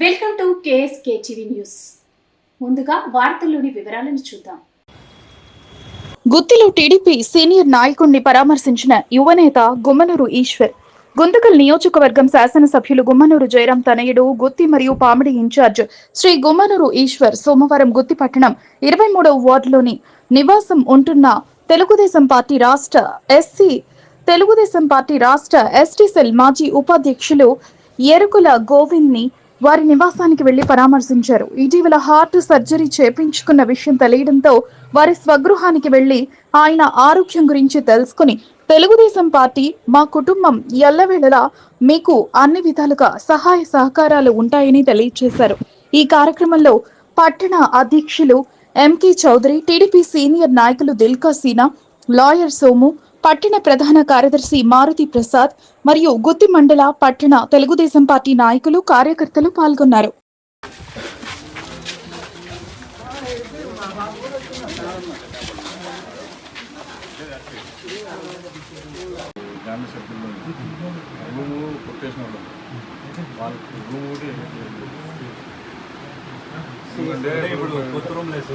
Welcome to KSK TV news. ముందుగా వార్తల్లోని వివరాలను చూద్దాం. గుత్తిలో టీడీపీ సీనియర్ నాయకుడిని పరామర్శించిన యువనేత గుమ్మనూరు ఈశ్వర్. గుంతకల్ నియోజకవర్గం శాసనసభ్యులు గుమ్మనూరు జయరాం తనయుడు గుత్తి మరియు పామిడి ఇన్ఛార్జ్ శ్రీ గుమ్మనూరు ఈశ్వర్ సోమవారం గుత్తి పట్టణం ఇరవై మూడవ వార్డులోని నివాసం ఉంటున్న తెలుగుదేశం పార్టీ రాష్ట్ర ఎస్సీ తెలుగుదేశం పార్టీ రాష్ట్ర ఎస్టీ సెల్ మాజీ ఉపాధ్యక్షులు ఎరుకుల గోవింద్ని వారి నివాసానికి వెళ్ళి పరామర్శించారు. ఇటీవల హార్ట్ సర్జరీ చేపించుకున్న విషయం తెలియడంతో వారి స్వగృహానికి వెళ్ళి ఆయన ఆరోగ్యం గురించి తెలుసుకుని తెలుగుదేశం పార్టీ మా కుటుంబం ఎల్లవేళలా మీకు అన్ని విధాలుగా సహాయ సహకారాలు ఉంటాయని తెలియజేశారు ఈ కార్యక్రమంలో పట్టణ అధ్యక్షులు ఎంకే చౌదరి టీడీపీ సీనియర్ నాయకులు దిల్కా సీనా లాయర్ సోము పట్టణ ప్రధాన కార్యదర్శి మారుతి ప్రసాద్ మరియు గుత్తి మండల పట్టణ తెలుగుదేశం పార్టీ నాయకులు కార్యకర్తలు పాల్గొన్నారు. ఇప్పుడు కొత్త రూమ్ లేదు.